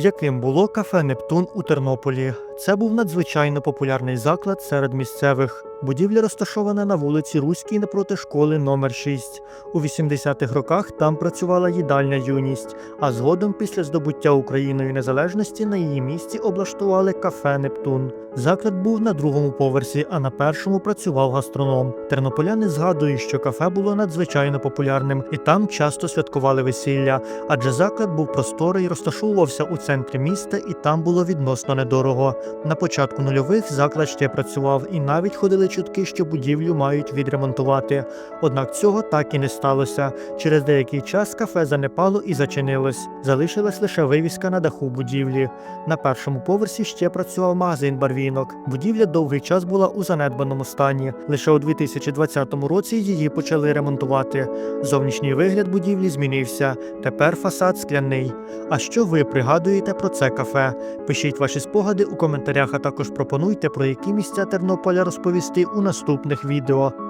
Яким було кафе Нептун у Тернополі? Це був надзвичайно популярний заклад серед місцевих. Будівля розташована на вулиці Руській напроти школи номер 6 У 80-х роках там працювала їдальня юність, а згодом після здобуття Україною незалежності на її місці облаштували кафе Нептун. Заклад був на другому поверсі, а на першому працював гастроном. Тернополяни згадують, що кафе було надзвичайно популярним, і там часто святкували весілля, адже заклад був просторий, розташовувався у центрі міста, і там було відносно недорого. На початку нульових заклад ще працював, і навіть ходили чутки, що будівлю мають відремонтувати. Однак цього так і не сталося. Через деякий час кафе занепало і зачинилось. Залишилась лише вивіска на даху будівлі. На першому поверсі ще працював магазин барвінок. Будівля довгий час була у занедбаному стані. Лише у 2020 році її почали ремонтувати. Зовнішній вигляд будівлі змінився. Тепер фасад скляний. А що ви пригадуєте про це кафе? Пишіть ваші спогади у коментарях, а також пропонуйте, про які місця Тернополя розповісти у наступних відео.